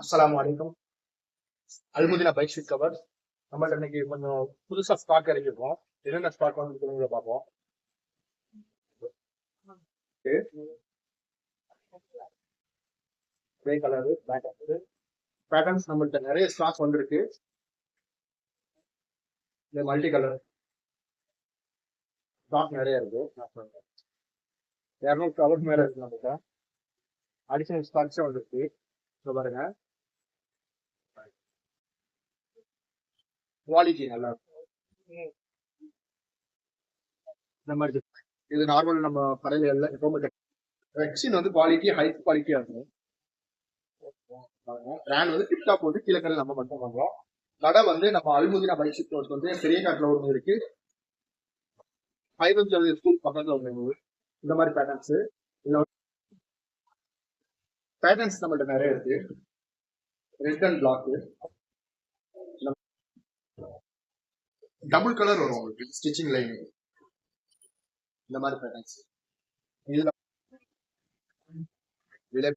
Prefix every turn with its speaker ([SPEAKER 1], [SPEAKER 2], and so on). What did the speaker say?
[SPEAKER 1] அஸ்லாம் வலைக்கம் அல்முதினா bike sheet cover. நம்மள்ட்ட இன்னைக்கு கொஞ்சம் புதுசா ஸ்டாக் இறக்கிருக்கோம் என்னென்ன ஸ்டாக் வந்து பார்ப்போம். கிரே கலரு பேட்டர்ன்ஸ் நம்மள்ட்ட நிறைய ஸ்டாக் வந்திருக்கு. இந்த மல்டி கலர் ஸ்டாக் நிறைய இருக்கு. இரநூறு கவர் மேல இருக்கு நம்மகிட்ட அடிஷனல் ஸ்டாக்ஸே வந்திருக்கு. ஸோ பாருங்க. குவாலிட்டி நல்லா இருக்கும். இந்த மாதிரி. இது நார்மல் நம்ம எல்லாம் எப்பவுமே ரெக்ஸின் வந்து குவாலிட்டி ஹை குவாலிட்டியா இருக்கும். பிராண்ட் வந்து டிப்டாப் வந்து கீழே கடை நம்ம மட்டும் பண்றோம் கடை வந்து நம்ம அல்முதினா பைக் ஸ்டோர்ஸ் வந்து பெரிய காட்டுல ஒன்று இருக்கு. ஃபைவ் ஸ்கூல் பக்கத்துல ஒன்று இந்த மாதிரி பேட்டர்ன்ஸ் இல்ல பேட்டர்ன்ஸ் நம்மள்ட்ட நிறைய இருக்கு. Red and black double colour வரும் உங்களுக்கு. ஸ்டிச்சிங் லைன் இந்த மாதிரி பேட்டர்ன்ஸ் இதுல விலை